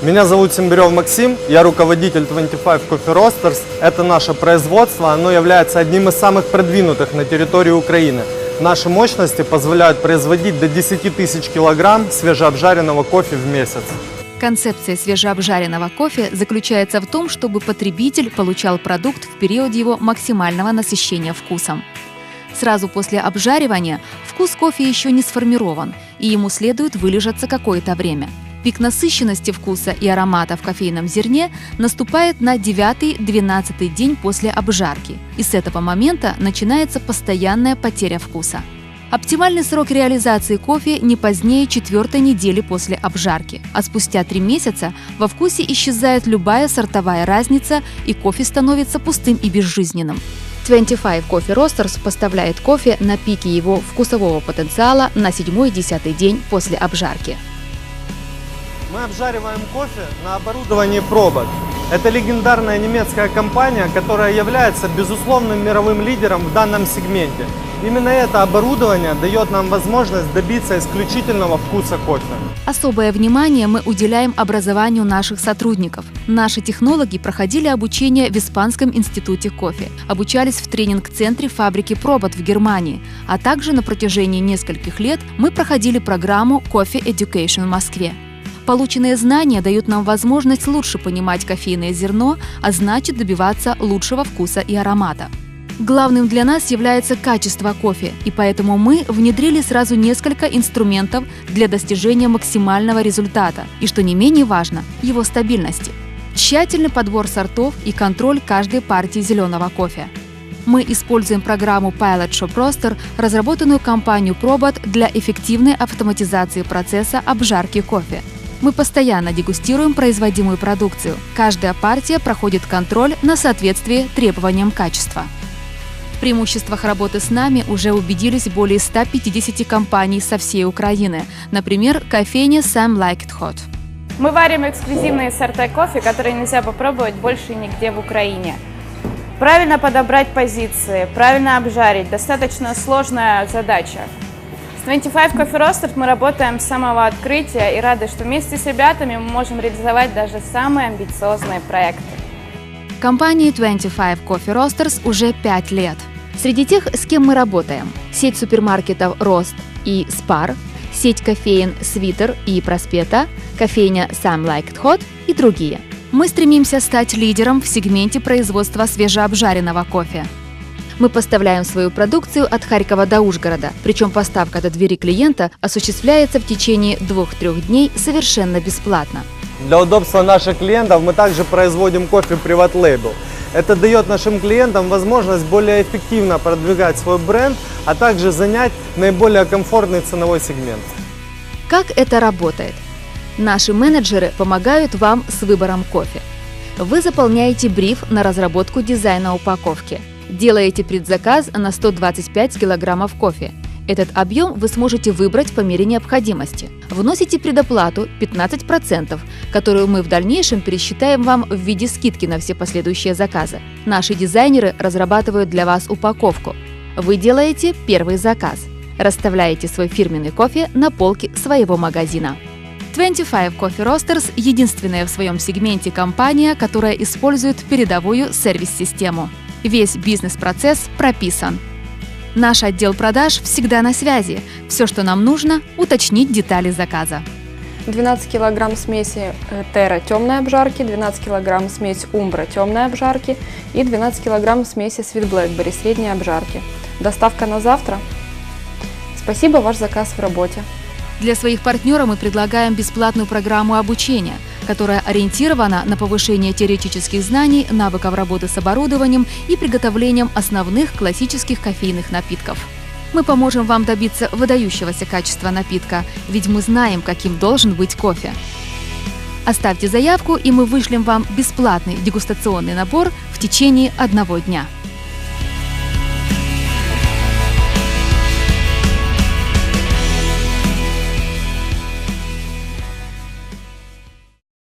Меня зовут Симбирев Максим, я руководитель 25 Coffee Roasters. Это наше производство, оно является одним из самых продвинутых на территории Украины. Наши мощности позволяют производить до 10 тысяч килограмм свежеобжаренного кофе в месяц. Концепция свежеобжаренного кофе заключается в том, чтобы потребитель получал продукт в период его максимального насыщения вкусом. Сразу после обжаривания вкус кофе еще не сформирован, и ему следует вылежаться какое-то время. Пик насыщенности вкуса и аромата в кофейном зерне наступает на 9-12 день после обжарки, и с этого момента начинается постоянная потеря вкуса. Оптимальный срок реализации кофе не позднее четвертой недели после обжарки, а спустя три месяца во вкусе исчезает любая сортовая разница и кофе становится пустым и безжизненным. 25 Coffee Roasters поставляет кофе на пике его вкусового потенциала на 7-10 день после обжарки. Мы обжариваем кофе на оборудовании пробок. Это легендарная немецкая компания, которая является безусловным мировым лидером в данном сегменте. Именно это оборудование дает нам возможность добиться исключительного вкуса кофе. Особое внимание мы уделяем образованию наших сотрудников. Наши технологи проходили обучение в Испанском институте кофе, обучались в тренинг-центре фабрики Пробот в Германии, а также на протяжении нескольких лет мы проходили программу Coffee Education в Москве. Полученные знания дают нам возможность лучше понимать кофейное зерно, а значит добиваться лучшего вкуса и аромата. Главным для нас является качество кофе, и поэтому мы внедрили сразу несколько инструментов для достижения максимального результата и, что не менее важно, его стабильности. Тщательный подбор сортов и контроль каждой партии зеленого кофе. Мы используем программу Pilot Shop Roaster, разработанную компанией Probot для эффективной автоматизации процесса обжарки кофе. Мы постоянно дегустируем производимую продукцию. Каждая партия проходит контроль на соответствие требованиям качества. В преимуществах работы с нами уже убедились более 150 компаний со всей Украины. Например, кофейня Sam Like Hot. Мы варим эксклюзивные сорта кофе, которые нельзя попробовать больше нигде в Украине. Правильно подобрать позиции, правильно обжарить – достаточно сложная задача. С 25 Coffee Roasters мы работаем с самого открытия и рады, что вместе с ребятами мы можем реализовать даже самые амбициозные проекты. Компании 25 Coffee Roasters уже 5 лет. Среди тех, с кем мы работаем, сеть супермаркетов «Рост» и «Спар», сеть кофеин «Свитер» и «Проспета», кофейня «Sam Like Hot» и другие. Мы стремимся стать лидером в сегменте производства свежеобжаренного кофе. Мы поставляем свою продукцию от Харькова до Ужгорода, причем поставка до двери клиента осуществляется в течение 2-3 дней совершенно бесплатно. Для удобства наших клиентов мы также производим кофе Private Label. Это дает нашим клиентам возможность более эффективно продвигать свой бренд, а также занять наиболее комфортный ценовой сегмент. Как это работает? Наши менеджеры помогают вам с выбором кофе. Вы заполняете бриф на разработку дизайна упаковки. Делаете предзаказ на 125 килограммов кофе. Этот объем вы сможете выбрать по мере необходимости. Вносите предоплату 15%, которую мы в дальнейшем пересчитаем вам в виде скидки на все последующие заказы. Наши дизайнеры разрабатывают для вас упаковку. Вы делаете первый заказ. Расставляете свой фирменный кофе на полке своего магазина. 25 Coffee Roasters – единственная в своем сегменте компания, которая использует передовую сервис-систему. Весь бизнес-процесс прописан. Наш отдел продаж всегда на связи. Все, что нам нужно – уточнить детали заказа. 12 килограмм смеси э, Терра темной обжарки, 12 килограмм смесь Умбра темной обжарки и 12 килограмм смеси Sweet Blackberry средней обжарки. Доставка на завтра. Спасибо, ваш заказ в работе. Для своих партнеров мы предлагаем бесплатную программу обучения, которая ориентирована на повышение теоретических знаний, навыков работы с оборудованием и приготовлением основных классических кофейных напитков. Мы поможем вам добиться выдающегося качества напитка, ведь мы знаем, каким должен быть кофе. Оставьте заявку, и мы вышлем вам бесплатный дегустационный набор в течение одного дня.